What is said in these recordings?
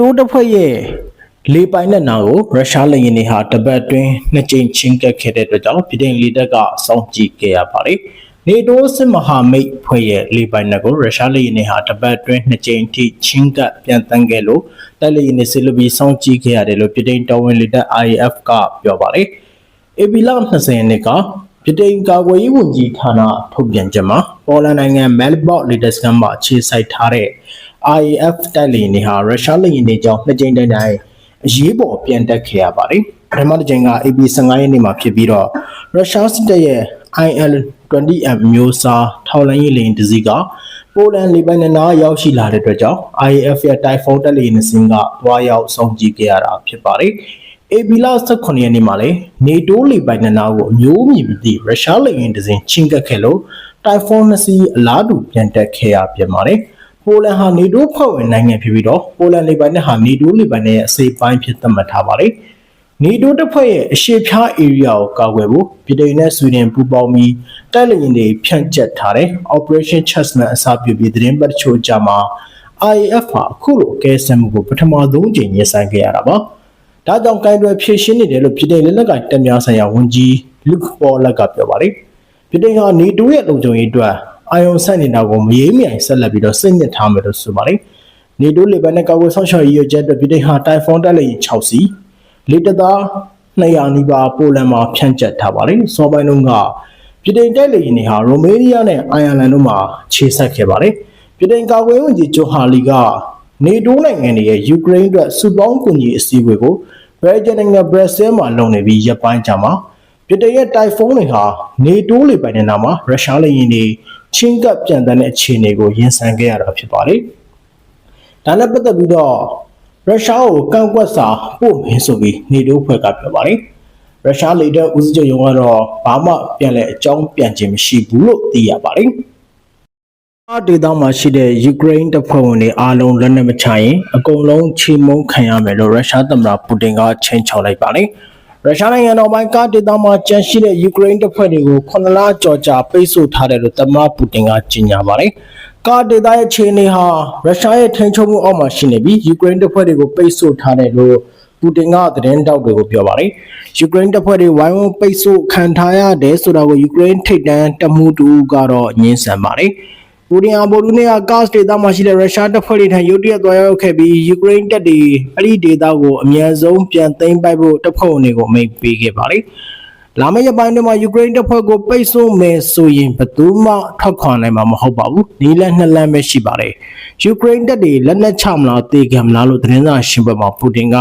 တိုတပ်ဖွဲ့ရဲ့လေပိုင်နက်နာကိုရုရှားလက်ရင်တွေဟာတပတ်အတွင်းနှစ်ကြိမ်ချင်းကပ်ခဲ့တဲ့အတွက်ကြောင့်ပြည်ထောင်လေတပ်ကစောင့်ကြည့်ခဲ့ရပါတယ်။နေတိုးစစ်မဟာမိတ်ဖွဲ့ရဲ့လေပိုင်နက်ကိုရုရှားလက်ရင်တွေဟာတပတ်အတွင်းနှစ်ကြိမ်ထိချင်းကပ်ပြန်တန်းခဲ့လို့တပ်လက်ရင်တွေစစ်လူပြီးစောင့်ကြည့်ခဲ့ရတယ်လို့ပြည်ထောင်တော်ဝင်လေတပ် IAF ကပြောပါတယ်။ AB လ20ရက်နေ့ကပြည်ထောင်ကာကွယ်ရေးဝန်ကြီးဌာနထုတ်ပြန်ချက်မှာပေါ်လန်နိုင်ငံမဲလ်ဘော့လေတပ်စခန်းမှာခြေစိုက်ထားတဲ့ IAF တိုက်လေယာဉ်တွေဟာရုရှားလေယာဉ်တွေကြောင့်နှစ်ကြိမ်တိုင်တိုင်အရေးပေါ်ပြန်တက်ခဲ့ရပါတယ်။ပထမတစ်ကြိမ်က AB 15ရက်နေ့မှာဖြစ်ပြီးတော့ရုရှားစစ်တပ်ရဲ့ IL-20M မျိုးစားထောက်လှမ်းရေးလေယာဉ်တစ်စီးကပိုလန်လေပိုင်နက်နာရောက်ရှိလာတဲ့အတွက်ကြောင့် IAF ရဲ့ Typhoon တက်လေယာဉ်တစ်စင်းကတွားရောက်စောင့်ကြည့်ခဲ့ရတာဖြစ်ပါတယ်။ AB လ18ရက်နေ့မှာလည်းနေတိုးလေပိုင်နက်နာကိုအမျိုးအမည်မသိရုရှားလေယာဉ်တစ်စင်းချင်းကပ်ခဲ့လို့ Typhoon နှစ်စီးအလားတူပြန်တက်ခဲ့ရပြန်ပါတယ်။ ပိုလန်ဟာနေတိုးဖွဲ့ဝင်နိုင်ငံဖြစ်ပြီးတော့ပိုလန်လေပိုင်နက်ဟာနေတိုးလေပိုင်နက်ရဲ့အစိပ်ပိုင်းဖြစ်သတ်မှတ်ထားပါတယ်။နေတိုးတပ်ဖွဲ့ရဲ့အရှေ့ဖျား area ကိုကာကွယ်ဖို့ပြည်ထောင်နဲ့ဆွေဒင်ပူးပေါင်းပြီးတိုက်လေယာဉ်တွေဖြန့်ကျက်ထားတဲ့ Operation Chestnut အစပြုပြီးသတင်းပတ်တချို့ကြာမှာ IAF ဟာအခုလိုကဲဆမ်းမှုကိုပထမဆုံးကြိမ်ရင်ဆိုင်ခဲ့ရတာပါ။ဒါကြောင့်ကိုင်တွယ်ဖြည့်ရှင်းနေတယ်လို့ပြည်ထောင်လက်လက်ကတက်များဆိုင်ရာဝန်ကြီးလူကပေါ်လက်ကပြောပါတယ်။ပြည်ထောင်ဟာနေတိုးရဲ့လုံခြုံရေးအတွက် အာယုံဆက်နေတာကိုမရေမြိုင်ဆက်လက်ပြီးတော့စိတ်ညစ်ထားမယ်လို့ဆိုပါတယ်။နေတိုးလေပန်နဲ့ကာကွယ်ဆောင်ရှောက်ရေးရချက်အတွက်ပြည်ထောင်ဟာတိုင်ဖွန်တက်လေရင်6စီလေတသား200နီးပါးပိုလန်မှာဖြန့်ကျက်ထားပါတယ်။စောပိုင်းတုန်းကပြည်ထောင်တက်လေရင်တွေဟာရိုမေးနီးယားနဲ့အိုင်ယာလန်တို့မှာခြေဆက်ခဲ့ပါတယ်။ပြည်ထောင်ကာကွယ်ဝန်ကြီးဂျိုဟာလီကနေတိုးနိုင်ငံတွေရဲ့ယူကရိန်းအတွက်စုပေါင်းကူညီအစည်းအဝေးကိုဘယ်ဂျန်နိုင်ငံဘရက်ဆဲမှာလုပ်နေပြီးရပ်ပိုင်းကြာမှာ ပြည်ထောင်ရဲ့တိုင်ဖုန်းတွေဟာနေတိုးလေပိုင်နေတာမှာရုရှားလေယာဉ်တွေချင်းကပ်ပြန်တဲ့အခြေအနေကိုရင်ဆိုင်ခဲ့ရတာဖြစ်ပါတယ်။ဒါနဲ့ပတ်သက်ပြီးတော့ရုရှားကိုကန့်ကွက်စာပို့မယ်ဆိုပြီးနေတိုးဖွဲ့ကပြောပါတယ်။ရုရှားလေတပ်ဦးစီးချုပ်ရုံးကတော့ဘာမှပြန်လဲအကြောင်းပြန်ခြင်းမရှိဘူးလို့သိရပါတယ်။အားဒေသမှာရှိတဲ့ယူကရိန်းတပ်ဖွဲ့ဝင်တွေအားလုံးလက်နက်မချရင်အကုန်လုံးချေမှုန်းခံရမယ်လို့ရုရှားသမ္မတပူတင်ကချိန်ချောက်လိုက်ပါတယ်။ ရုရှားနိုင်ငံတော်ပိုင်းကားဒေသမှာကျန်ရှိတဲ့ယူကရိန်းတပ်ဖွဲ့တွေကို9လကျော်ကြာပိတ်ဆို့ထားတယ်လို့သမ္မတပူတင်ကကြေညာပါတယ်။ကားဒေသရဲ့ခြေအနေဟာရုရှားရဲ့ထိန်းချုပ်မှုအောက်မှာရှိနေပြီးယူကရိန်းတပ်ဖွဲ့တွေကိုပိတ်ဆို့ထားတယ်လို့ပူတင်ကသတင်းတောက်တွေကိုပြောပါတယ်။ယူကရိန်းတပ်ဖွဲ့တွေဝိုင်းဝန်းပိတ်ဆို့ခံထားရတယ်ဆိုတာကိုယူကရိန်းထိပ်တန်းတပ်မှုတူကတော့ညှင်းဆန်ပါတယ်။ ပူတင်အဘော်ဒူနေကဂတ်ဒေသမှာရှိတဲ့ရုရှားတပ်ဖွဲ့တွေထံရုတ်တရက်သွားရောက်ခဲ့ပြီးယူကရိန်းတပ်တွေအဲ့ဒီဒေသကိုအမြန်ဆုံးပြန်သိမ်းပိုက်ဖို့တပ်ဖွဲ့ဝင်တွေကိုအမိန့်ပေးခဲ့ပါတယ်။လာမယ့်ရက်ပိုင်းတွေမှာယူကရိန်းတပ်ဖွဲ့ကိုပိတ်ဆို့မယ်ဆိုရင်ဘယ်သူမှထောက်ခံနိုင်မှာမဟုတ်ပါဘူး။နီလန်နှစ်လမ်းပဲရှိပါတယ်။ယူကရိန်းတပ်တွေလက်နက်ချမလားတေခံမလားလို့သတင်းစာရှင်းပွဲမှာပူတင်က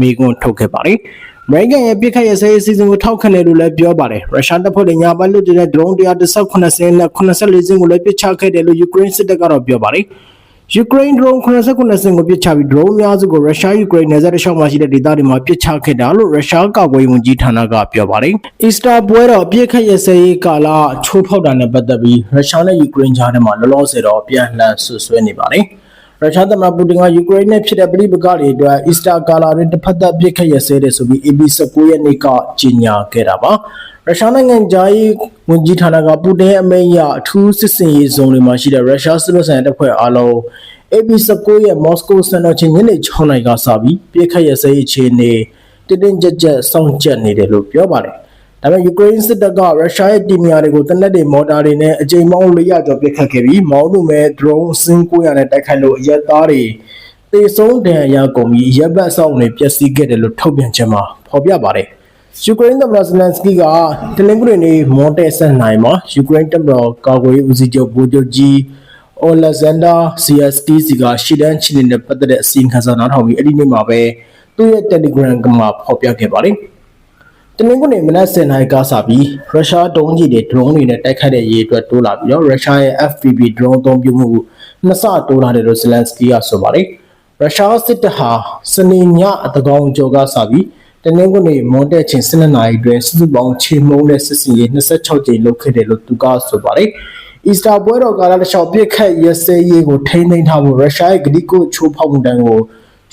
မေးခွန်းထုတ်ခဲ့ပါတယ်။ အမေရိကန်ရဲ့ပြစ်ခတ်ရဲ့ဆေးအစီအစဉ်ကိုထောက်ခံတယ်လို့လည်းပြောပါတယ်။ရုရှားတပ်ဖွဲ့တွေညာပိုင်းလွတ်တဲ့ drone 138စင်းနဲ့84စင်းကိုလည်းပစ်ချခဲ့တယ်လို့ယူကရိန်းစစ်တပ်ကတော့ပြောပါတယ်။ယူကရိန်း drone 89စင်းကိုပစ်ချပြီး drone များစုကိုရုရှားယူကရိန်းနယ်စပ်တစ်လျှောက်မှာရှိတဲ့ဒေသတွေမှာပစ်ချခဲ့တာလို့ရုရှားကာကွယ်ရေးဝန်ကြီးဌာနကပြောပါတယ်။ Easter ပွဲတော်ပြစ်ခတ်ရဲ့ဆေးကာလချိုးဖောက်တာနဲ့ပတ်သက်ပြီးရုရှားနဲ့ယူကရိန်းကြားထဲမှာလောလောဆယ်တော့ပြန်လှန်ဆွဆွဲနေပါတယ်။ ရုရှားသမ္မတပူတင်ကယူကရိန်းနဲ့ဖြစ်တဲ့ပြည်ပကတွေအတွက်အီစတာကာလာတွင်တစ်ဖက်သက်ပြစ်ခတ်ရစဲတယ်ဆိုပြီး AB19 ရက်နေ့ကကြေညာခဲ့တာပါရုရှားနိုင်ငံသားရေးဝန်ကြီးဌာနကပူတင်ရဲ့အမိန့်အရအထူးစစ်စင်ရေးဇုံတွေမှာရှိတဲ့ရုရှားစစ်လို့ဆိုင်တပ်ဖွဲ့အားလုံး AB19 ရဲ့မော်စကိုစံတော်ချိန်ညနေ6နာရီကစပြီးပြစ်ခတ်ရစဲအခြေအနေတင်းတင်းကြပ်ကြပ်စောင့်ကြပ်နေတယ်လို့ပြောပါတယ် ဒါပေမဲ့ယူကရိန်းစစ်တပ်ကရုရှားရဲ့တီမီယာတွေကိုတနက်တွေမော်တာတွေနဲ့အကြိမ်ပေါင်း400ကျော်ပစ်ခတ်ခဲ့ပြီးမောင်းသူမဲ့ drone စင်း900နဲ့တိုက်ခိုက်လို့အရက်သားတွေတေဆုံးဒဏ်ရာရကုန်ပြီးရပ်ဘက်ဆောင်တွေပျက်စီးခဲ့တယ်လို့ထုတ်ပြန်ချက်မှာဖော်ပြပါတယ်ယူကရိန်းသမ္မတဇလန်စကီကတလင်္ဂနွေနေ့မွန်တဲဆက်နိုင်မှာယူကရိန်းသမ္မတကာကွယ်ရေးဦးစီးချုပ်ဗိုလ်ချုပ်ကြီးအိုလက်ဇန်ဒါ CSTC ကရှီဒန်ချီလီနဲ့ပတ်သက်တဲ့အစီအခံစာနားထောင်ပြီးအဲ့ဒီနေ့မှာပဲသူ့ရဲ့ Telegram ကမှာဖော်ပြခဲ့ပါတယ်။ တနင်္ဂနွေမနက်10:00နာရီကစပြီးရုရှားဒုံးကြီးတွေ drone တွေနဲ့တိုက်ခိုက်တဲ့ရေးအတွက်တိုးလာပြီးတော့ရုရှားရဲ့ FPV drone အသုံးပြုမှုနှစ်ဆတိုးလာတယ်လို့ဇလန်စကီကဆိုပါတယ်ရုရှားစစ်တပ်ဟာစနေညအတကောင်ကျော်ကစပြီးတနင်္ဂနွေမွန်တက်ချင်း12နာရီတွင်စုစုပေါင်းချေမှုန်းတဲ့စစ်စင်ရေး26ကြိမ်လုပ်ခဲ့တယ်လို့သူကဆိုပါတယ်အီစတာပွဲတော်ကာလတစ်လျှောက်ပြစ်ခတ်ရစဲရေးကိုထိန်းသိမ်းထားဖို့ရုရှားရဲ့ဂတိကိုချိုးဖောက်မှုတန်းကို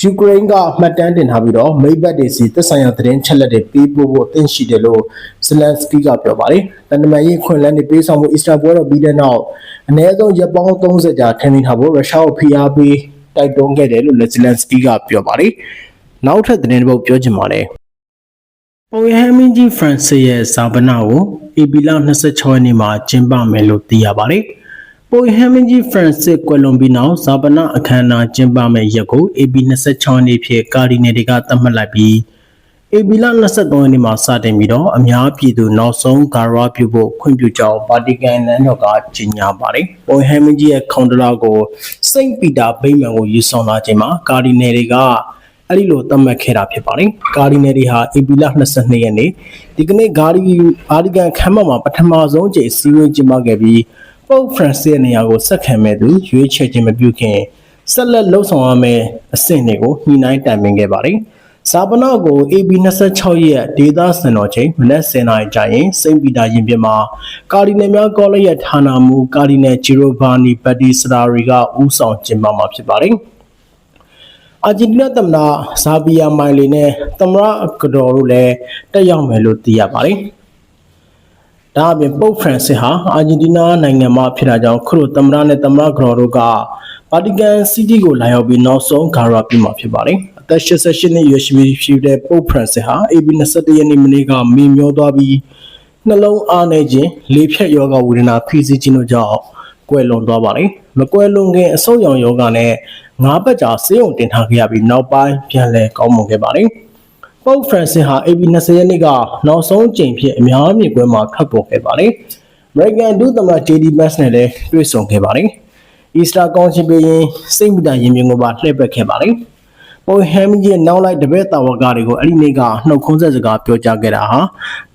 ယူကရိန်းကမှတ်တမ်းတင်ထားပြီးတော့မိဘတွေစီသက်ဆိုင်ရာသတင်းချက်လက်တွေပေးပို့ဖို့အသင့်ရှိတယ်လို့ဇလန်စကီကပြောပါတယ်။တန်တမာရေးခွင့်လန်းတွေပေးဆောင်မှုအစ္စတာပွဲတော်ပြီးတဲ့နောက်အနည်းဆုံးရက်ပေါင်း30ကြာထင်နေထားဖို့ရုရှားကိုဖိအားပေးတိုက်တွန်းခဲ့တယ်လို့လက်ဇလန်စကီကပြောပါတယ်။နောက်ထပ်သတင်းတစ်ပုဒ်ပြောချင်ပါတယ်။ပေါ်ရဟမင်းကြီးဖရန်စစ်ရဲ့ဇာပနာကိုအေပီလာ26ရက်နေ့မှာကျင်းပမယ်လို့သိရပါတယ်။ ပေါ်ရဟမင်းကြီးဖရန်စစ်ကွယ်လွန်ပြီးနောက်ဇာပနာအခမ်းအနားကျင်းပမယ့်ရက်ကို AB 26ရက်နေ့ဖြစ်ကာဒီနယ်တွေကသတ်မှတ်လိုက်ပြီးဧပြီလ23ရက်နေ့မှာစတင်ပြီးတော့အများပြည်သူနောက်ဆုံးဂါရဝပြုဖို့ခွင့်ပြုကြောင်းဗာတီကန်လမ်းတော်ကကြေညာပါတယ်။ပေါ်ဟမ်မင်းကြီးရဲ့ခေါင်းတလားကိုစိန့်ပီတာဗိမ္မာန်ကိုယူဆောင်လာခြင်းမှာကာဒီနယ်တွေကအဲ့ဒီလိုသတ်မှတ်ခဲ့တာဖြစ်ပါတယ်။ကာဒီနယ်တွေဟာဧပြီလ22ရက်နေ့ဒီကနေ့ဂါရီဗာတီကန်ခမ်းမမှာပထမဆုံးကြိမ်စီးဝေးကျင်းပခဲ့ပြီး ပုပ်ဖရန်စစ်ရဲ့နေရာကိုဆက်ခံမဲ့သူရွေးချယ်ခြင်းမပြုခင်ဆက်လက်လှုပ်ဆောင်ရမယ့်အဆင့်တွေကိုညှိနှိုင်းတိုင်ပင်ခဲ့ပါတယ်။ဇာပနာကို AB 26ရက်ဒေသစံတော်ချိန်မနက်10:00နာရီကျရင်စိန့်ပီတာရင်ပြင်မှာကာဒီနယ်များကောလိပ်ရဲ့ဌာနမှူးကာဒီနယ်ဂျီရိုဗာနီပက်တီစတာရီကဦးဆောင်ကျင်းပမှာဖြစ်ပါတယ်။အာဂျင်တီးနားသမ္မတဇာဘီယာမိုင်လီနဲ့သမ္မတကတော်တို့လည်းတက်ရောက်မယ်လို့သိရပါတယ်။ ဒါအပြင်ပုပ်ဖရန်စစ်ဟာအာဂျင်တီးနားနိုင်ငံမှာဖြစ်တာကြောင့်ခုလိုသမ္မတနဲ့သမ္မတကတော်တို့ကဗာတီကန်စီးတီးကိုလာရောက်ပြီးနောက်ဆုံးဂါရပြုမှာဖြစ်ပါတယ်။အသက်88နှစ်အရွယ်ရှိပြီဖြစ်တဲ့ပုပ်ဖရန်စစ်ဟာ AB 21ရက်နေ့မနေ့ကမင်းမျောသွားပြီးနှလုံးအားနေခြင်းလေဖြတ်ယောဂဝေဒနာဖိစီးခြင်းတို့ကြောင့်ကွယ်လွန်သွားပါတယ်။မကွယ်လွန်ခင်အဆုတ်ရောင်ယောဂနဲ့ငါးပတ်ကြာဆေးရုံတင်ထားခဲ့ရပြီးနောက်ပိုင်းပြန်လည်ကောင်းမွန်ခဲ့ပါတယ်။ ပုပ်ဖရန်စစ်ဟာ AB 20ရက်နေ့ကနောက်ဆုံးကြိမ်ဖြစ်အများမြင်ကွဲမှာထွက်ပေါ်ခဲ့ပါတယ်။ American ဒုသမ္မတ JD Vance နဲ့လည်းတွေ့ဆုံခဲ့ပါတယ်။ Easter ကောင်းချီးပေးရင်စိတ်မတန်ရင်မြင်ကိုပါလှည့်ပတ်ခဲ့ပါတယ်။ပုပ်ဟမ်မင်းကြီးရဲ့နောက်လိုက်တပည့်တာဝကတွေကိုအဲ့ဒီနေ့ကနှုတ်ခွန်းဆက်စကားပြောကြားခဲ့တာဟာ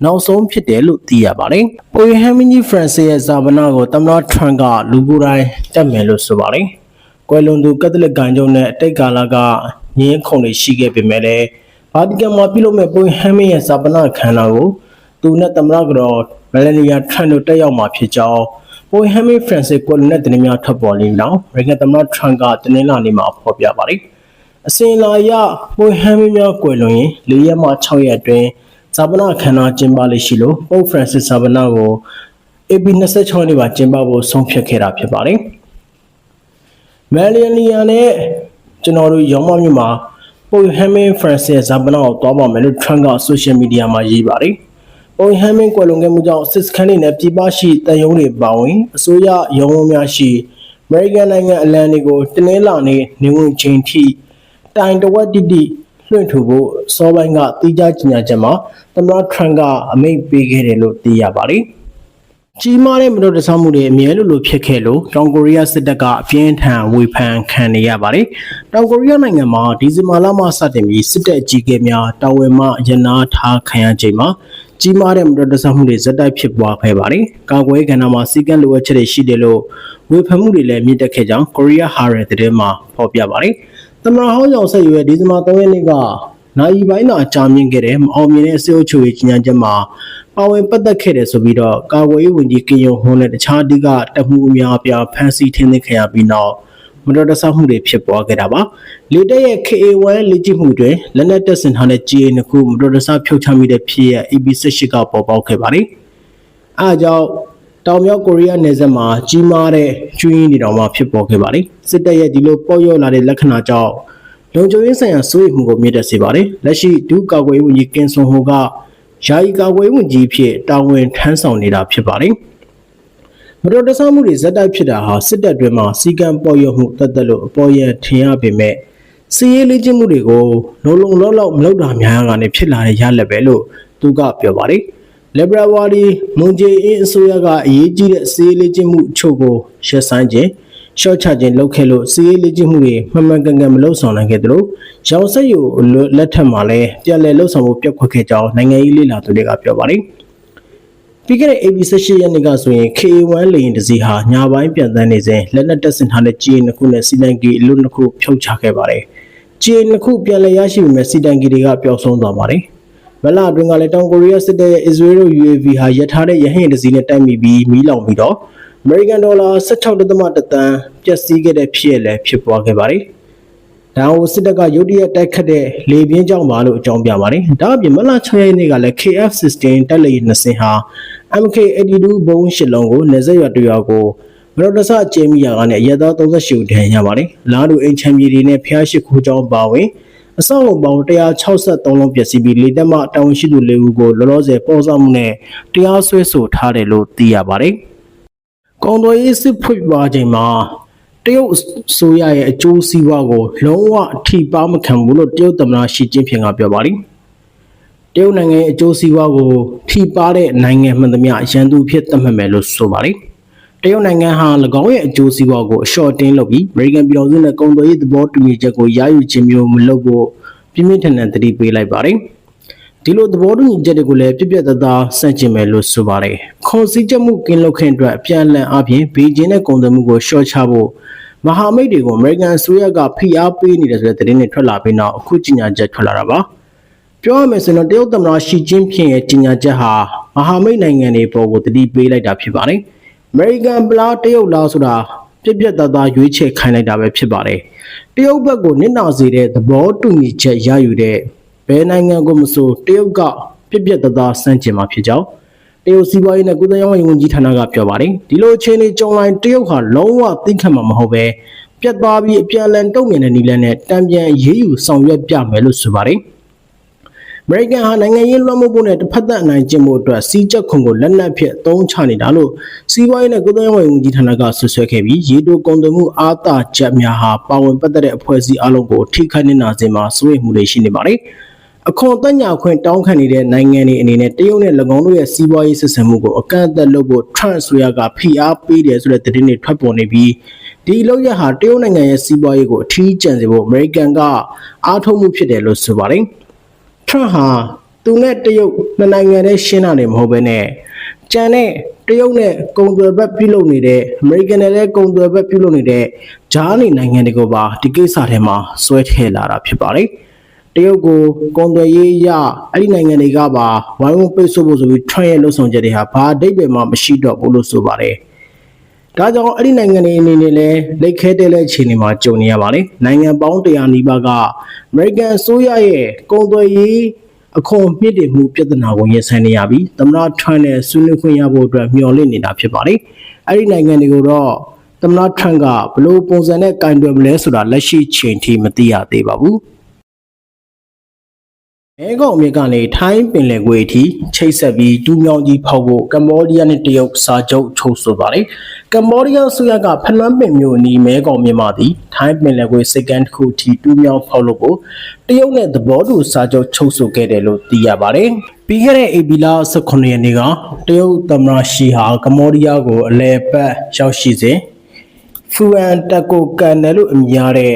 နောက်ဆုံးဖြစ်တယ်လို့သိရပါတယ်။ပုပ်ဟမ်မင်းကြီးဖရန်စစ်ရဲ့ဇာဗနာကိုသမ္မတထရန့်ကလူကိုယ်တိုင်တက်မယ်လို့ဆိုပါတယ်။ကွယ်လွန်သူကက်သလစ်ဂိုင်ကျုံနဲ့အတိတ်ကာလကငင်းခုန်တွေရှိခဲ့ပေမဲ့လည်း ဗာတီကန်မှာပြုလုပ်မဲ့ပုပ်ဟမ်မင်းရဲ့ဇာဗနာခန္ဓာကိုသူနဲ့သမ္မတကတော့မလနီယာထရန့်တို့တက်ရောက်မှာဖြစ်ကြောင်းပိုဟမ်မီဖရန်စစ်ကွယ်လွန်တဲ့တင်များထွက်ပေါ်နေနောက်အမေရိကန်သမ္မတထရန့်ကတင်းလာနေမှာဖော်ပြပါတယ်။အစဉ်လာရပိုဟမ်မီများကွယ်လွန်ရင်၄ရက်မှ6ရက်အတွင်းဇာပနာခန္ဓာကျင်းပလိမ့်ရှိလို့ပိုဖရန်စစ်ဇာပနာကို AB 26နှစ်မှာကျင်းပဖို့ဆုံးဖြတ်ခဲ့တာဖြစ်ပါတယ်။မယ်လီယနီယာနဲ့ကျွန်တော်တို့ရောမမြို့မှာ ပိုဟမ်မီဖရန်စစ်ဇာပနာကိုတွားပါမယ်လို့ထရန့်ကဆိုရှယ်မီဒီယာမှာရေးပါတယ်။ပုံဟမ်မင်းကွယ်လွန်ခဲ့မှုကြောင့်စစ်စခန်းတွေနဲ့ပြည်ပရှိတန်ယုံတွေပါဝင်အစိုးရရုံးဝန်းများရှိအမေရိကန်နိုင်ငံအလံတွေကိုတနင်္လာနေ့နေဝင်ချိန်ထိတိုင်တဝက်တိတိလွှင့်ထူဖို့စောပိုင်းကတိကျကြေညာချက်မှာသမ္မတထရန့်ကအမိန့်ပေးခဲ့တယ်လို့သိရပါတယ်။ ကြီးမားတဲ့မတော်တဆမှုတွေအမြဲလိုလိုဖြစ်ခဲ့လို့တောင်ကိုရီးယားစစ်တပ်ကအပြင်းထန်ဝေဖန်ခံနေရပါတယ်။တောင်ကိုရီးယားနိုင်ငံမှာဒီဇင်ဘာလမှစတင်ပြီးစစ်တပ်အကြီးအကဲများတာဝန်မှရနာထားခံရချိန်မှာကြီးမားတဲ့မတော်တဆမှုတွေဇက်တိုက်ဖြစ်ပွားခဲ့ပါတယ်။ကာကွယ်ကဏ္ဍမှာစီကံလိုအပ်ချက်တွေရှိတယ်လို့ဝေဖန်မှုတွေလည်းမြင့်တက်ခဲ့ကြောင်းကိုရီးယားဟာရဲသတင်းမှာဖော်ပြပါတယ်။သမ္မတဟောင်းရောက်ဆက်ရွယ်ဒီဇင်ဘာ3ရက်နေ့က နိုင်ပိုင်းသာကြာမြင့်ခဲ့တဲ့မအောင်မြင်တဲ့အစိုးရချုပ်ရေးကြီးညာချက်မှာပါဝင်ပတ်သက်ခဲ့တယ်ဆိုပြီးတော့ကာကွယ်ရေးဝန်ကြီးကင်ယုံဟွန်းနဲ့တခြားအဓိကတပ်မှုအများအပြားဖမ်းဆီးထင်းသိမ်းခံရပြီးနောက်မတော်တဆမှုတွေဖြစ်ပွားခဲ့တာပါလေတက်ရဲ့ KA1 လေ့ကျင့်မှုတွင်လက်နက်တပ်ဆင်ထားတဲ့ GA နှစ်ခုမတော်တဆဖြုတ်ချမိတဲ့ဖြစ်ရပ် AB18 ကပေါ်ပေါက်ခဲ့ပါတယ်အဲအကြောင်းတောင်မြောက်ကိုရီးယားနယ်စပ်မှာကြီးမားတဲ့ကျွင်းတွေတောင်မှဖြစ်ပေါ်ခဲ့ပါတယ်စစ်တပ်ရဲ့ဒီလိုပေါ့ရော့လာတဲ့လက္ခဏာကြောင့် လုံခြုံရေးဆိုင်ရာစိုးရိမ်မှုကိုမြင့်တက်စေပါတယ်လက်ရှိဒုကာကွယ်ရေးဝန်ကြီးကင်ဆွန်ဟိုကယာယီကာကွယ်ရေးဝန်ကြီးဖြစ်တာဝန်ထမ်းဆောင်နေတာဖြစ်ပါတယ်မတော်တဆမှုတွေဇက်တိုက်ဖြစ်တာဟာစစ်တပ်တွင်မှစီကံပေါ်ရမှုတတ်သက်လို့အပေါ်ရန်ထင်ရပေမဲ့စီးရေးလေ့ကျင့်မှုတွေကိုလုံလုံလောက်လောက်မလုပ်တာများကနေဖြစ်လာတဲ့ရလက်ပဲလို့သူကပြောပါတယ်။ Liberal Party မွန်ဂျေအင်းအစိုးရကအရေးကြီးတဲ့စီးရေးလေ့ကျင့်မှုအချို့ကိုရှက်ဆိုင်ခြင်း ရှော့ချခြင်းလုပ်ခဲ့လို့စီးရေးလေ့ကျင့်မှုတွေမှန်မှန်ကန်ကန်မလုပ်ဆောင်နိုင်ခဲ့သလိုရောင်ဆက်ယူလက်ထက်မှာလည်းပြန်လည်လှုပ်ဆောင်ဖို့ပြတ်ခွက်ခဲ့ကြောင်းနိုင်ငံရေးလေ့လာသူတွေကပြောပါတယ်။ပြီးခဲ့တဲ့ AB18 ရက်နေ့ကဆိုရင် KA1 လေယာဉ်တစ်စီးဟာညပိုင်းပြန်တန်းနေစဉ်လက်နက်တပ်ဆင်ထားတဲ့ GA နှစ်ခုနဲ့စီတန်ကီအလွတ်နှစ်ခုဖြုတ်ချခဲ့ပါတယ်။ GA နှစ်ခုပြန်လည်ရရှိပေမဲ့စီတန်ကီတွေကပျောက်ဆုံးသွားပါတယ်။မလအတွင်းကလည်းတောင်ကိုရီးယားစစ်တပ်ရဲ့ Israel UAV ဟာရထားတဲ့ရဟင်တစ်စီးနဲ့တိုက်မိပြီးမီးလောင်ပြီးတော့ American Dollar 16.1တန်းပျက်စီးခဲ့တဲ့ဖြစ်ရလည်းဖြစ်ပွားခဲ့ပါတယ်။ဒါကိုစစ်တပ်ကရုတ်တရက်တိုက်ခတ်တဲ့လေပြင်းကြောင့်ပါလို့အကြောင်းပြပါတယ်။ဒါအပြင်မလ6ရက်နေ့ကလည်း KF-16 တက်လေ2စင်ဟာ MK82 ဘုံးရှစ်လုံးကိုနေဆက်ရွာတရွာကိုမမတော်တဆကျင်းမိရာကနေအရက်သား38ဦးဒဏ်ရာရပါတယ်။လာဒူအိမ်ချမ်းပြည်တွေနဲ့ဖျားရှိခိုးကြောင်းပါဝင်အဆောက်အုံပေါင်း163လုံးပျက်စီးပြီးလေတက်မတာဝန်ရှိသူ၄ဦးကိုလောလောဆယ်ပေါ်ဆောင်မှုနဲ့တရားစွဲဆိုထားတယ်လို့သိရပါတယ်။ ကောင်တော်ရေးစစ်ဖွင့်ပါချိန်မှာတရုတ်ဆိုရရဲ့အကျိုးစီးပွားကိုလုံးဝအထိပါမခံဘူးလို့တရုတ်သမ္မတရှီကျင်းဖျင်ကပြောပါတယ်။တရုတ်နိုင်ငံရဲ့အကျိုးစီးပွားကိုထိပါတဲ့နိုင်ငံမှန်သမျှရန်သူဖြစ်သတ်မှတ်မယ်လို့ဆိုပါတယ်။တရုတ်နိုင်ငံဟာ၎င်းရဲ့အကျိုးစီးပွားကိုအလျှော့တင်းလုပ်ပြီး American ပြည်တော်စုနဲ့ကုန်သွယ်ရေးသဘောတူညီချက်ကိုရယူခြင်းမျိုးမလုပ်ဖို့ပြင်းပြင်းထန်ထန်သတိပေးလိုက်ပါတယ်။ ဒီလိုသဘောတူညီချက်တွေကိုလည်းပြည့်ပြည့်သားသားစန့်ကျင်မယ်လို့ဆိုပါတယ်။ခွန်စည်းချက်မှုကင်းလွတ်ခွင့်အတွက်အပြန်အလှန်အပြင်ဘေဂျင်းနဲ့ကုန်သွယ်မှုကိုလျှော့ချဖို့မဟာမိတ်တွေကို American အစိုးရကဖိအားပေးနေတယ်ဆိုတဲ့သတင်းတွေထွက်လာပြီးနောက်အခုကြေညာချက်ထွက်လာတာပါ။ပြောရမယ်ဆိုရင်တော့တရုတ်သမ္မတရှီကျင်းဖျင်ရဲ့ကြေညာချက်ဟာမဟာမိတ်နိုင်ငံတွေပေါ်ကိုတတိပေးလိုက်တာဖြစ်ပါတယ်။ American ပလားတရုတ်လားဆိုတာပြက်ပြက်သားသားရွေးချယ်ခိုင်းလိုက်တာပဲဖြစ်ပါတယ်။တရုတ်ဘက်ကိုနစ်နာစေတဲ့သဘောတူညီချက်ရယူတဲ့ ဘယ်နိုင်ငံကိုမဆိုတရုတ်ကပြက်ပြက်သားသားစန့်ကျင်မှာဖြစ်ကြောင်းတရုတ်စီးပွားရေးနဲ့ကုသရေးဝန်ကြီးဌာနကပြောပါတယ်ဒီလိုအခြေအနေကြုံလိုက်တရုတ်ဟာလုံးဝသိခံမှာမဟုတ်ပဲပြတ်သားပြီးအပြန်အလှန်တုံ့ပြန်တဲ့နည်းလမ်းနဲ့တံပြန်ရေးယူဆောင်ရွက်ပြမယ်လို့ဆိုပါတယ်အမေရိကန်ဟာနိုင်ငံရေးလွှမ်းမိုးဖို့နဲ့တစ်ဖက်သက်အနိုင်ကျင့်ဖို့အတွက်စီးချက်ခွန်ကိုလက်နက်ဖြင့်အသုံးချနေတာလို့စီးပွားရေးနဲ့ကုသရေးဝန်ကြီးဌာနကဆွဆွဲခဲ့ပြီးရေတိုကုန်သွယ်မှုအာသာချက်များဟာပါဝင်ပတ်သက်တဲ့အဖွဲ့အစည်းအလုံးကိုထိခိုက်နေတာစေမှာစိုးရိမ်မှုတွေရှိနေပါတယ်။ အခွန်တက်ညာခွင့်တောင်းခံနေတဲ့နိုင်ငံတွေအနေနဲ့တရုတ်နဲ့၎င်းတို့ရဲ့စီးပွားရေးဆက်ဆံမှုကိုအကန့်အသတ်လုပ်ဖို့ Trump ဆိုရကဖိအားပေးတယ်ဆိုတဲ့သတင်းတွေထွက်ပေါ်နေပြီးဒီလောက်ရဟာတရုတ်နိုင်ငံရဲ့စီးပွားရေးကိုအထီးကျန်စေဖို့အမေရိကန်ကအားထုတ်မှုဖြစ်တယ်လို့ဆိုပါတယ်။ Trump ဟာသူနဲ့တရုတ်နှစ်နိုင်ငံတည်းရှင်းတာနေမဟုတ်ဘဲနဲ့ကြံတဲ့တရုတ်နဲ့ကုန်သွယ်ဘက်ပြုလုပ်နေတဲ့အမေရိကန်နဲ့လည်းကုန်သွယ်ဘက်ပြုလုပ်နေတဲ့ဂျားနေနိုင်ငံတွေကိုပါဒီကိစ္စထဲမှာဆွဲထည့်လာတာဖြစ်ပါတယ်။ တရုတ်ကိုကုန်သွယ်ရေးအရအဲ့ဒီနိုင်ငံတွေကပါဝိုင်းဝန်းပိတ်ဆို့ဖို့ဆိုပြီး Trump ရဲ့လှုပ်ဆောင်ချက်တွေဟာဘာအဓိပ္ပာယ်မှမရှိတော့ဘူးလို့ဆိုပါတယ်။ဒါကြောင့်အဲ့ဒီနိုင်ငံတွေအနေနဲ့လည်းလက်ခဲတဲ့လက်အခြေအနေမှာကြုံနေရပါတယ်။နိုင်ငံပေါင်း100နီးပါးကအမေရိကန်အစိုးရရဲ့ကုန်သွယ်ရေးအခွန်မြင့်တင်မှုပြဿနာကိုရင်ဆိုင်နေရပြီးသမ္မတထရန့်နဲ့ဆွေးနွေးခွင့်ရဖို့အတွက်မျှော်လင့်နေတာဖြစ်ပါတယ်။အဲ့ဒီနိုင်ငံတွေကိုတော့သမ္မတထရန့်ကဘယ်လိုပုံစံနဲ့ကင်တွယ်မလဲဆိုတာလက်ရှိချိန်ထိမသိရသေးပါဘူး။ အဲကောင်အမြစ်ကနေထိုင်းပင်လယ်ကွေ့အထိချိတ်ဆက်ပြီးဒူးမြောင်းကြီးဖောက်ဖို့ကမ္ဘောဒီးယားနဲ့တရုတ်စာချုပ်ချုပ်ဆိုပါတယ်။ကမ္ဘောဒီးယားဆိုရကဖနွမ်းပင်မြို့အနီးမဲကောင်မြစ်မှသည်ထိုင်းပင်လယ်ကွေ့စိတ်ကမ်းတစ်ခုအထိဒူးမြောင်းဖောက်လို့ကိုတရုတ်နဲ့သဘောတူစာချုပ်ချုပ်ဆိုခဲ့တယ်လို့သိရပါတယ်။ပြီးခဲ့တဲ့ဧပြီလ18ရက်နေ့ကတရုတ်သမ္မတရှီဟာကမ္ဘောဒီးယားကိုအလဲပတ်ရောက်ရှိစဉ်ဖူအန်တကိုကန်တယ်လို့အမည်ရတဲ့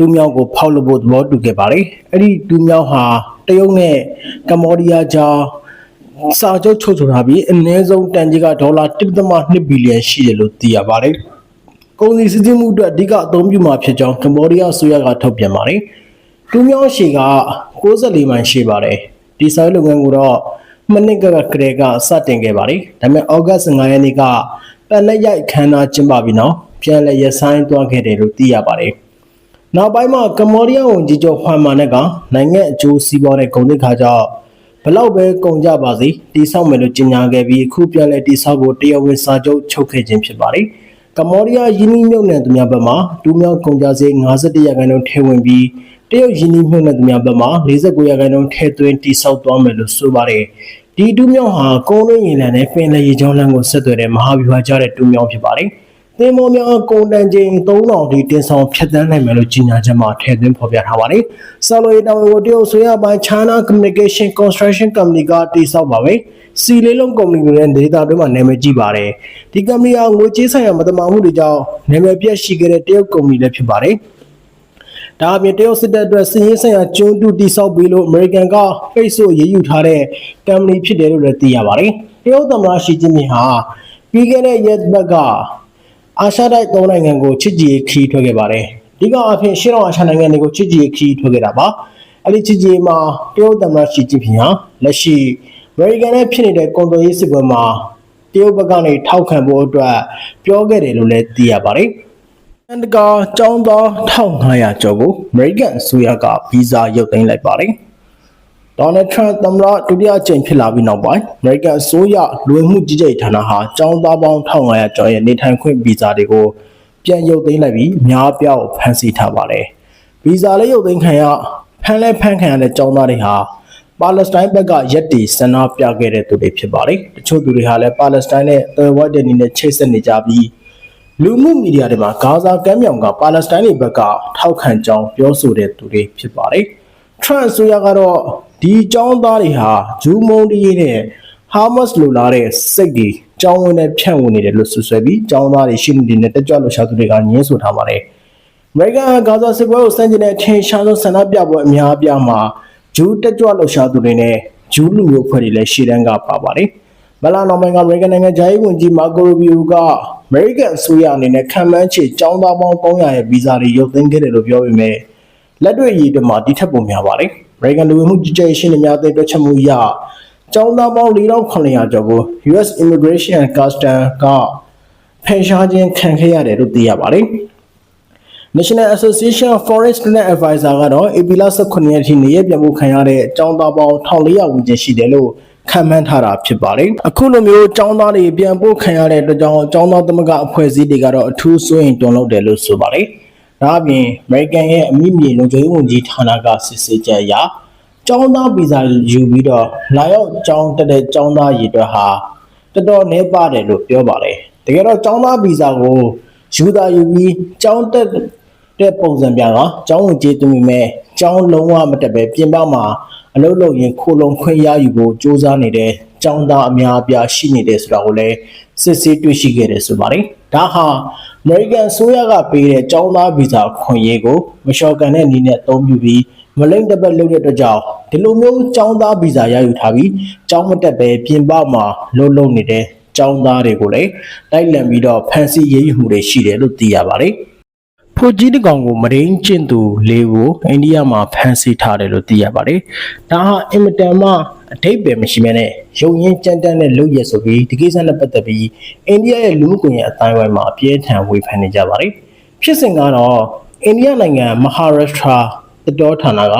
တူးမြောင်းကိုဖောက်လို့ဖို့သဘောတူခဲ့ပါတယ်။အဲ့ဒီတူးမြောင်းဟာတရုတ်နဲ့ကမ္ဘောဒီးယားကြားစာချုပ်ချုပ်ဆိုထားပြီးအနည်းဆုံးတန်ကြီးကဒေါ်လာ1.2ဘီလီယံရှိတယ်လို့သိရပါတယ်။ကုန်စည်စည်းစိမ်မှုအတွက်အဓိကအသုံးပြုမှာဖြစ်ကြောင်းကမ္ဘောဒီးယားအစိုးရကထုတ်ပြန်ပါတယ်။တူးမြောင်းရှည်က64မိုင်ရှိပါတယ်။ဒီစာလုပ်ငန်းကိုတော့မနစ်ကကကရေကစတင်ခဲ့ပါတယ်။ဒါပေမဲ့ဩဂတ်9ရက်နေ့ကပန်လက်ရိုက်ခမ်းနားကျင်းပပြီးနောက်ပြန်လည်ရဆိုင်သွားခဲ့တယ်လို့သိရပါတယ်။ နောက်ပိုင်းမှာကမ္ဘောဒီးယားဝန်ကြီးချုပ်ဟွမ်မာနက်ကနိုင်ငံအကျိုးစီးပွားတဲ့ဂုဏ်သိက္ခာကြောင့်ဘလောက်ပဲကုန်ကြပါစေတိဆောက်မယ်လို့ကြေညာခဲ့ပြီးအခုပြန်လဲတိဆောက်ဖို့တရားဝင်စာချုပ်ချုပ်ခဲ့ခြင်းဖြစ်ပါတယ်။ကမ္ဘောဒီးယားယင်းနှိမ့်မြုပ်နှံသူများဘက်မှဒူးမြောက်ကုန်ကြစေ51ရာခိုင်နှုန်းထည့်ဝင်ပြီးတရုတ်ယင်းနှိမ့်မြုပ်နှံသူများဘက်မှ49ရာခိုင်နှုန်းထည့်သွင်းတိဆောက်သွားမယ်လို့ဆိုပါတယ်။ဒီဒူးမြောက်ဟာကုန်းတွင်းရေလံနဲ့ပင်လယ်ရေကြောင်းလမ်းကိုဆက်သွယ်တဲ့မဟာဗျူဟာကျတဲ့ဒူးမြောက်ဖြစ်ပါတယ်။ သင်္ဘောများကုန်တန်ချိန်3000ထိတင်ဆောင်ဖြတ်တန်းနိုင်မယ်လို့ကြေညာချက်မှာထည့်သွင်းဖော်ပြထားပါတယ်။ဆာလိုရီတောင်ကိုတရုတ်ဆိုရပိုင်း China Communication Construction Company ကတည်ဆောက်ပါပဲ။စီလေးလုံးကုမ္ပဏီတွေနဲ့ဒေတာတွေမှာနာမည်ကြီးပါတယ်။ဒီကုမ္ပဏီကငွေကြေးဆိုင်ရာမတမာမှုတွေကြောင့်နာမည်ပြတ်ရှိခဲ့တဲ့တရုတ်ကုမ္ပဏီလည်းဖြစ်ပါတယ်။ဒါအပြင်တရုတ်စစ်တပ်အတွက်စည်ရင်းဆိုင်ရာကျွန်းတူတိဆောက်ပြီးလို့အမေရိကန်ကဖိတ်ဆို့ရေးယူထားတဲ့ကုမ္ပဏီဖြစ်တယ်လို့လည်းသိရပါတယ်။တရုတ်သမ္မတရှီကျင်းပင်ဟာပြီးခဲ့တဲ့ရက်ဘက်က အာရှတိုက်သုံးနိုင်ငံကိုချစ်ကြည်ခီးထွက်ခဲ့ပါတယ်။ဒီကအဖြစ်ရှင်းတော့အာရှနိုင်ငံတွေကိုချစ်ကြည်ခီးထွက်ခဲ့တာပါ။အဲ့ဒီချစ်ကြည်မှာတရုတ်သမ္မတရှီကျင်းဖျင်ဟာလက်ရှိအမေရိကန်နဲ့ဖြစ်နေတဲ့ကွန်တိုရေးစစ်ပွဲမှာတရုတ်ဘက်ကနေထောက်ခံဖို့အတွက်ပြောခဲ့တယ်လို့လည်းသိရပါတယ်။အန်တကာចောင်းသား1500ကျော်ကိုအမေရိကန်အစိုးရကဗီဇာရုပ်သိမ်းလိုက်ပါတယ်။ ဒေါ်နယ်ထရန့်သမ္မတဒုတိယအကြိမ်ဖြစ်လာပြီးနောက်ပိုင်းအမေရိကန်အစိုးရလူဝင်မှုကြီးကြပ်ရေးဌာနဟာចောင်းသားပေါင်း1500ကျော်ရဲ့နေထိုင်ခွင့်ဗီဇာတွေကိုပြန်ရုပ်သိမ်းလိုက်ပြီးအများအပြားကိုဖမ်းဆီးထားပါတယ်။ဗီဇာလည်းရုပ်သိမ်းခံရဖမ်းလဲဖမ်းခံရတဲ့ចောင်းသားတွေဟာပါလက်စတိုင်းဘက်ကရက်တီဆန္ဒပြခဲ့တဲ့သူတွေဖြစ်ပါတယ်။တချို့သူတွေဟာလည်းပါလက်စတိုင်းနဲ့သွယ်ဝိုက်တဲ့အနေနဲ့ချိတ်ဆက်နေကြပြီးလူမှုမီဒီယာတွေမှာဂါဇာကမ်းမြောင်ကပါလက်စတိုင်းတွေဘက်ကထောက်ခံကြောင်းပြောဆိုတဲ့သူတွေဖြစ်ပါတယ်။ Trump ဆိုရကတော့ ဒီចောင်းသားတွေဟာဂျူးမုံတီးနဲ့ဟာမတ်စ်လိုလာတဲ့စိတ်တွေကြောင်းဝင်နဲ့ဖြန့်ဝင်နေတယ်လို့ဆွဆွဲပြီးចောင်းသားတွေရှိနေတယ်တက်ကြွလို့ရှာသူတွေကညင်းဆိုထားပါတယ်။ အမေရိကန်ဂါဇာစစ်ပွဲကိုစတင်တဲ့အထင်ရှားဆုံးဆန္ဒပြပွဲအများအပြားမှာဂျူးတက်ကြွလှုပ်ရှားသူတွေနဲ့ဂျူးလူမျိုးဖွဲ့တွေလည်းရှေ့တန်းကပါပါတယ်။မလာနော်မိုင်ကအမေရိကန်နိုင်ငံဂျာရေးဝန်ကြီးမာကိုရိုဘီယိုကအမေရိကန်အစိုးရအနေနဲ့ခံမှန်းချေចောင်းသားပေါင်း300ရဲ့ဗီဇာတွေရုပ်သိမ်းခဲ့တယ်လို့ပြောပေမဲ့လက်တွေ့ရည်တွေမှာဒီထက်ပိုများပါတယ်။အမေ ရိကန်လူဝင်မှုကြီးကြပ်ရေးရှင်းနေများတဲ့တွက်ချက်မှုအရចောင်းသားပေါင်း4900ကျော်ကို US Immigration and Custom ကဖယ်ရှားခြင်းခံခဲ့ရတယ်လို့သိရပါတယ်။ National Association of Forest Land Advisor ကတော့ AP လ18ရက်ထိနေရပြန်မှုခံရတဲ့အကြောင်းသားပေါင်း1400ဝန်းကျင်ရှိတယ်လို့ခံမှန်းထားတာဖြစ်ပါတယ်။အခုလိုမျိုးအကြောင်းသားတွေပြန်ပို့ခံရတဲ့အတွက်ကြောင့်အကြောင်းသားသမဂ္ဂအဖွဲ့အစည်းတွေကတော့အထူးစိုးရင်တွန်းလုပ်တယ်လို့ဆိုပါတယ်။ ဒါအပြင် American ရဲ့အမိမြေလုံခြုံရေးဝန်ကြီးဌာနကစစ်ဆေးချက်အရကျောင်းသားဗီဇာယူပြီးတော့လာရောက်ကျောင်းတက်တဲ့ကျောင်းသားရည်အတွက်ဟာတော်တော်နည်းပါတယ်လို့ပြောပါတယ်။တကယ်တော့ကျောင်းသားဗီဇာကိုယူတာယူပြီးကျောင်းတက်တဲ့ပုံစံပြကကျောင်းဝင်ကျေးသွင်းမိမဲ့ကျောင်းလုံးဝမတက်ပဲပြင်ပမှာအလုပ်လုပ်ရင်ခိုလုံခွင့်ရယူဖို့စ조사နေတဲ့ကျောင်းသားအများအပြားရှိနေတယ်ဆိုတာကိုလည်းစစ်ဆေးတွေ့ရှိခဲ့တယ်ဆိုပါတယ်။ ဒါဟာ American ဆိုရကပေးတဲ့ကျောင်းသားဗီဇာခွင့်ရေးကိုမလျှော်ကန်တဲ့အနေနဲ့အသုံးပြုပြီးမလိမ့်တပတ်လုပ်တဲ့အတွက်ကြောင့်ဒီလိုမျိုးကျောင်းသားဗီဇာရယူထားပြီးကျောင်းမတက်ပဲပြင်ပမှာလုပ်လုပ်နေတဲ့ကျောင်းသားတွေကိုလည်းလိုက်လံပြီးတော့ဖန်ဆီးရေးယူမှုတွေရှိတယ်လို့သိရပါတယ်။ ဖိုကြီးတကောင်ကိုမရင်းကျင့်သူလေးကိုအိန္ဒိယမှာဖမ်းဆီးထားတယ်လို့သိရပါတယ်။ဒါဟာအင်မတန်မှအထိပ္ပယ်မရှိမဲနဲ့ရုံရင်းကြမ်းတမ်းတဲ့လုပ်ရဆိုပြီးဒီကိစ္စနဲ့ပတ်သက်ပြီးအိန္ဒိယရဲ့လူမှုကွန်ရက်အတိုင်းအဝိုင်းမှာအပြင်းထန်ဝေဖန်နေကြပါတယ်။ဖြစ်စဉ်ကတော့အိန္ဒိယနိုင်ငံမဟာရပ်ရှ်ထရာတတော်ဌာနက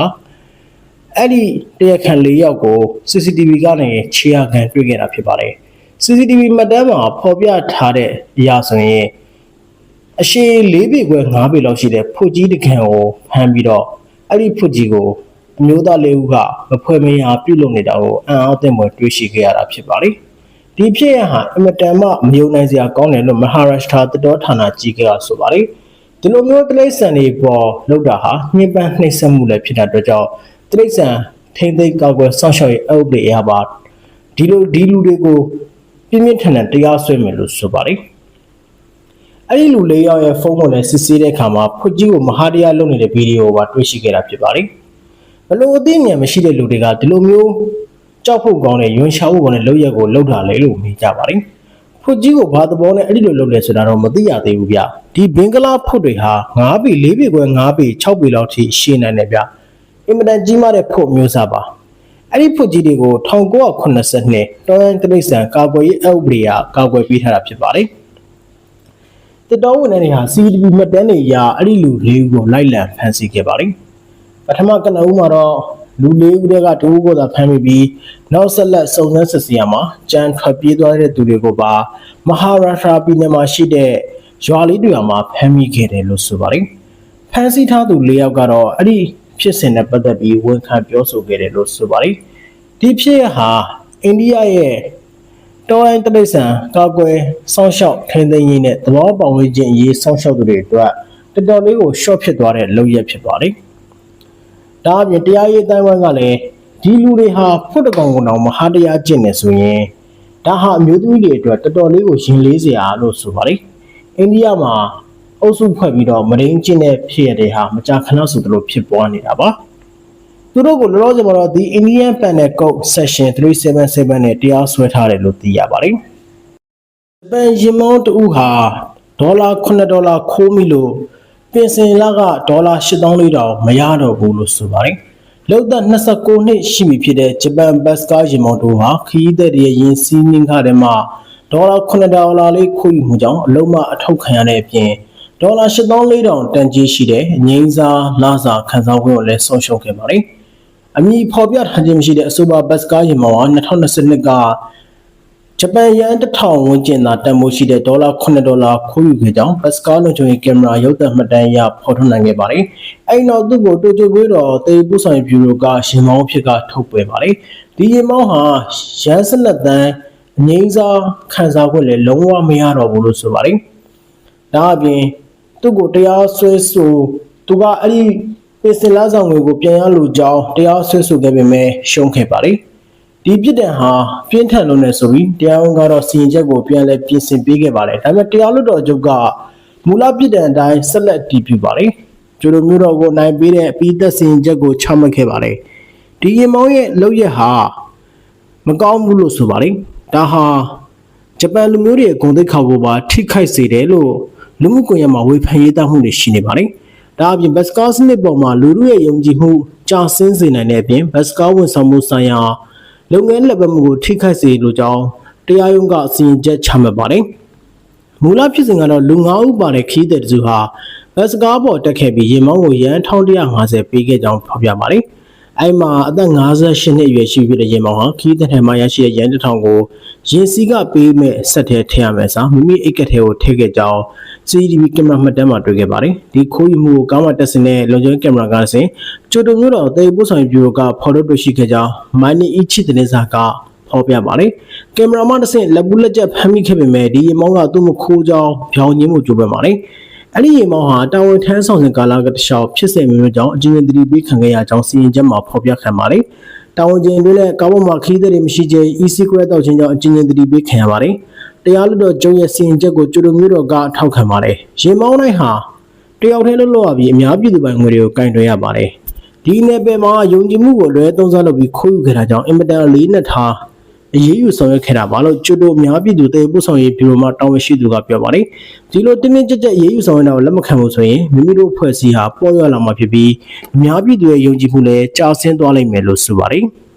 အဲ့ဒီတရားခံ၄ယောက်ကို CCTV ကနေခြေရခံတွေ့ခဲ့တာဖြစ်ပါတယ်။ CCTV မှတ်တမ်းမှာဖော်ပြထားတဲ့အရာဆိုရင် အရှိ၄ပေခွဲ၅ပေလောက်ရှိတဲ့ဖွကြီးတခံကိုဖမ်းပြီးတော့အဲ့ဒီဖွကြီးကိုအမျိုးသားလေးဦးကမဖွဲ့မရပြုတ်လုံနေတာကိုအံ့အားသင့်ဖွယ်တွေးရှိခဲ့ရတာဖြစ်ပါတယ်။ဒီဖြစ်ရဟာအမတန်မှမယုံနိုင်စရာကောင်းတယ်လို့မဟာရပ်ရှ်ထရာတတော်ဌာနကြီးကဆိုပါတယ်။ဒီလိုမျိုးတိရစ္ဆာန်တွေပေါ်လောက်တာဟာညှဉ်းပန်းနှိပ်စက်မှုလည်းဖြစ်တဲ့အတွက်ကြောင့်တိရစ္ဆာန်ထိမ့်သိမ်းကောက်ွယ်ဆောင်းရှောက်ရေးအုပ်တွေအရပါဒီလိုဒီလူတွေကိုပြင်းပြင်းထန်ထန်တရားစွဲမယ်လို့ဆိုပါတယ်။ အဲ့ဒီလူလေးယောက်ရဲ့ဖုန်းကိုလည်းစစ်ဆေးတဲ့အခါမှာဖွကြီးကိုမဟာတရားလုပ်နေတဲ့ဗီဒီယိုပါတွေ့ရှိခဲ့တာဖြစ်ပါတယ်။ဘလို့အသိဉာဏ်မရှိတဲ့လူတွေကဒီလိုမျိုးကြောက်ဖို့ကောင်းတဲ့ယွန်ရှာဖို့ကောင်းတဲ့လုပ်ရက်ကိုလုပ်တာလေလို့မေးကြပါတယ်။ဖွကြီးကိုဘာသဘောနဲ့အဲ့ဒီလိုလုပ်လဲဆိုတာတော့မသိရသေးဘူးဗျ။ဒီဘင်္ဂလားဖွတွေဟာ9ပေ4ပေခွဲ9ပေ6ပေလောက်ထိရှင်းနိုင်တယ်ဗျ။အင်မတန်ကြီးမားတဲ့ဖွမျိုးစားပါ။အဲ့ဒီဖွကြီးတွေကို1980တော်ရန်တရိတ်ဆန်ကာကွယ်ရေးအုပ်ပရိယာကာကွယ်ပေးထားတာဖြစ်ပါတယ်။ တတော်ဝင်တဲ့နေဟာ CDB မှတ်တမ်းတွေအရအဲ့ဒီလူလေးဦးကိုလိုက်လံဖမ်းဆီးခဲ့ပါတယ်။ပထမကနဦးမှာတော့လူလေးဦးတွေကတဦးကိုသာဖမ်းမိပြီးနောက်ဆက်လက်စုံစမ်းစစ်ဆေးရမှာကြမ်းထွက်ပြေးသွားတဲ့သူတွေကိုပါမဟာရာရှပြည်နယ်မှာရှိတဲ့ရွာလေးတွေမှာဖမ်းမိခဲ့တယ်လို့ဆိုပါတယ်။ဖမ်းဆီးထားသူ၄ယောက်ကတော့အဲ့ဒီဖြစ်စဉ်နဲ့ပတ်သက်ပြီးဝန်ခံပြောဆိုခဲ့တယ်လို့ဆိုပါတယ်။ဒီဖြစ်ရဟာအိန္ဒိယရဲ့ တော်လိုင်းတရိษံကာကွယ်စောင့်ရှောက်ထိန်းသိမ်းရေးနဲ့သဘောပေါက်ဝန်းကျင်အရေးစောင့်ရှောက်သူတွေအတွက်တော်တော်လေးကို short ဖြစ်သွားတဲ့လုပ်ရက်ဖြစ်ပါတယ်။ဒါအပြင်တရားရေးတိုင်းဝိုင်းကလည်းဒီလူတွေဟာဖွတ်တကောင်ကောင်မဟာတရားကျင့်နေဆိုရင်ဒါဟာအမျိုးသမီးတွေအတွက်တော်တော်လေးကိုရင်လေးစရာလို့ဆိုပါတယ်။အိန္ဒိယမှာအုပ်စုဖွဲ့ပြီးတော့မရင်းကျင့်တဲ့ဖြစ်ရတဲ့ဟာမကြာခဏဆိုသလိုဖြစ်ပွားနေတာပါ။ သူတို့ကိုလောလောဆယ်မှာတော့ The Indian Penal Code Section 377နဲ့တရားစွဲထားတယ်လို့သိရပါတယ်။ဂျပန်ရင်မောင်းတူဟာဒေါ်လာ9ဒေါ်လာခိုးမိလို့ပြင်ဆင်လကဒေါ်လာ8400မရတော့ဘူးလို့ဆိုပါတယ်။လောက်သက်29နှစ်ရှိပြီဖြစ်တဲ့ဂျပန်ဘတ်စကားရင်မောင်းတူဟာခရီးသည်တွေရင်စီးနှင်းခါတဲ့မှာဒေါ်လာ9ဒေါ်လာလေးခိုးယူမှုကြောင့်အလုံးမအထောက်ခံရတဲ့အပြင်ဒေါ်လာ8400တန်ကြီးရှိတဲ့ငိမ့်စားလစာခန်းစားခွင့်ကိုလည်းဆုံးရှုံးခဲ့ပါတယ်။ အမည်ဖော်ပြထားခြင်းမရှိတဲ့အဆိုပါဘတ်စကားယာဉ်မောင်းဟာ2022ကဂျပန်ယန်တစ်ထောင်ဝန်းကျင်သာတန်ဖိုးရှိတဲ့ဒေါ်လာ9ဒေါ်လာခိုးယူခဲ့ကြောင်းဘတ်စကားလုံခြုံရေးကင်မရာရုပ်သံမှတ်တမ်းအရဖော်ထုတ်နိုင်ခဲ့ပါတယ်။အဲဒီနောက်သူ့ကိုတိုကျိုကွေးတော်တေးပူဆိုင်ဗျူရိုကရင်မောင်းဖြစ်ကထုတ်ပွဲပါတယ်။ဒီရင်မောင်းဟာရန်စနက်တန်းအငိမ့်စားခံစားခွင့်လည်းလုံးဝမရတော့ဘူးလို့ဆိုပါတယ်။ဒါအပြင်သူ့ကိုတရားစွဲဆိုသူကအဲ့ဒီ ပင်စင်လာဆောင်ငွေကိုပြန်ရလို့ကြောင်းတရားစွဲဆိုခဲ့ပေမဲ့ရှုံးခဲ့ပါတယ်။ဒီပြစ်ဒဏ်ဟာပြင်းထန်လို့နေဆိုပြီးတရားဝန်ကတော့စီရင်ချက်ကိုပြန်လဲပြင်ဆင်ပေးခဲ့ပါတယ်။ဒါပေမဲ့တရားလွှတ်တော်ချုပ်ကမူလပြစ်ဒဏ်အတိုင်းဆက်လက်တည်ပြုပါတယ်။ကျိုးလိုမျိုးတော်ကိုနိုင်ပေးတဲ့အပြီးသက်စီရင်ချက်ကိုချမှတ်ခဲ့ပါတယ်။ဒီရင်မောင်းရဲ့လုပ်ရက်ဟာမကောင်းဘူးလို့ဆိုပါတယ်။ဒါဟာဂျပန်လူမျိုးတွေရဲ့ဂုဏ်သိက္ခာကိုပါထိခိုက်စေတယ်လို့လူမှုကွန်ရက်မှာဝေဖန်ရေးသားမှုတွေရှိနေပါတယ်။ ဒါအပြင်ဘတ်စကားစနစ်ပေါ်မှာလူလူရဲ့ယုံကြည်မှုကြာဆင်းစေနိုင်တဲ့အပြင်ဘတ်စကားဝန်ဆောင်မှုဆိုင်ရာလုပ်ငန်းလက်ပတ်မှုကိုထိခိုက်စေလိုကြောင်းတရားရုံးကအစီရင်ချက်ချမှတ်ပါတယ်။မူလဖြစ်စဉ်ကတော့လူ9ဦးပါတဲ့ခီးတဲ့တစုဟာဘတ်စကားပေါ်တက်ခဲ့ပြီးရင်မောင်းကိုရန်1150ပေးခဲ့ကြောင်းဖော်ပြပါတယ်။ အဲ့မှာအသက်58နှစ်အရွယ်ရှိပြီတဲ့ရင်မောင်းဟာခီးတဲ့ထဲမှာရရှိတဲ့ရန်တစ်ထောင်ကိုရင်စီကပေးမဲ့ဆက်ထဲထည့်ရမယ်စာမိမိအိတ်ကထဲကိုထည့်ခဲ့ကြောင်း CCTV ကင်မရာမှတ်တမ်းမှာတွေ့ခဲ့ပါတယ်။ဒီခိုးယူမှုကိုကားမှတက်စင်တဲ့လုံခြုံရေးကင်မရာကဆင်ကျိုတိုမျိုးတော်တေပို့ဆောင်ဗျူရိုကဖော်ထုတ်တွေ့ရှိခဲ့ကြောင်းမိုင်းနီအီချစ်တဲ့စာကဖော်ပြပါတယ်။ကင်မရာမှတစ်ဆင့်လက်ပူးလက်ကျက်ဖမ်းမိခဲ့ပေမဲ့ဒီရေမောင်းကသူ့မခိုးကြောင်းပြောင်းညင်းမှုကြိုးပမ်းပါတယ်။ အဲ့ဒီရေမောင်းဟာတာဝန်ထမ်းဆောင်စဉ်ကာလကတခြားဖြစ်စေမျိုးကြောင့်အကျဉ်းသတိပေးခံခဲ့ရကြောင်းစီရင်ချက်မှာဖော်ပြခံပါတယ်။တာဝန်ကျင်တွေနဲ့ကားပေါ်မှာခီးတဲ့တွေမရှိခြင်း e-secret တောက်ခြင်းကြောင့်အကျဉ်းသတိပေးခံရပါတယ်။တရားလွှတ်တော်ကျုံရဲ့စီရင်ချက်ကိုကျူလိုမျိုးတော်ကထောက်ခံပါတယ်။ရေမောင်းတိုင်းဟာတယောက်တည်းလွတ်လွတ်ရပြီးအများပြည်သူပိုင်ငွေတွေကိုကင်တွယ်ရပါတယ်။ဒီနယ်ပယ်မှာယုံကြည်မှုကိုလွဲသုံးစားလုပ်ပြီးခိုးယူခဲ့တာကြောင့်အင်မတန်လေးနက်ထား အရေးယူဆောင်ရွက်ခဲ့တာပါလို့ကျွတ်တို့အများပြည်သူတေပို့ဆောင်ရေးဘီရိုမှတာဝန်ရှိသူကပြောပါတယ်။ဒီလိုတင်းတင်းကြပ်ကြပ်အရေးယူဆောင်ရွက်တာကိုလက်မခံဘူးဆိုရင်မိမိတို့ဖွဲ့စည်းဟာပေါ်ရလာမှာဖြစ်ပြီးအများပြည်သူရဲ့ယုံကြည်မှုလည်းကြာဆင်းသွားလိမ့်မယ်လို့ဆိုပါတယ်။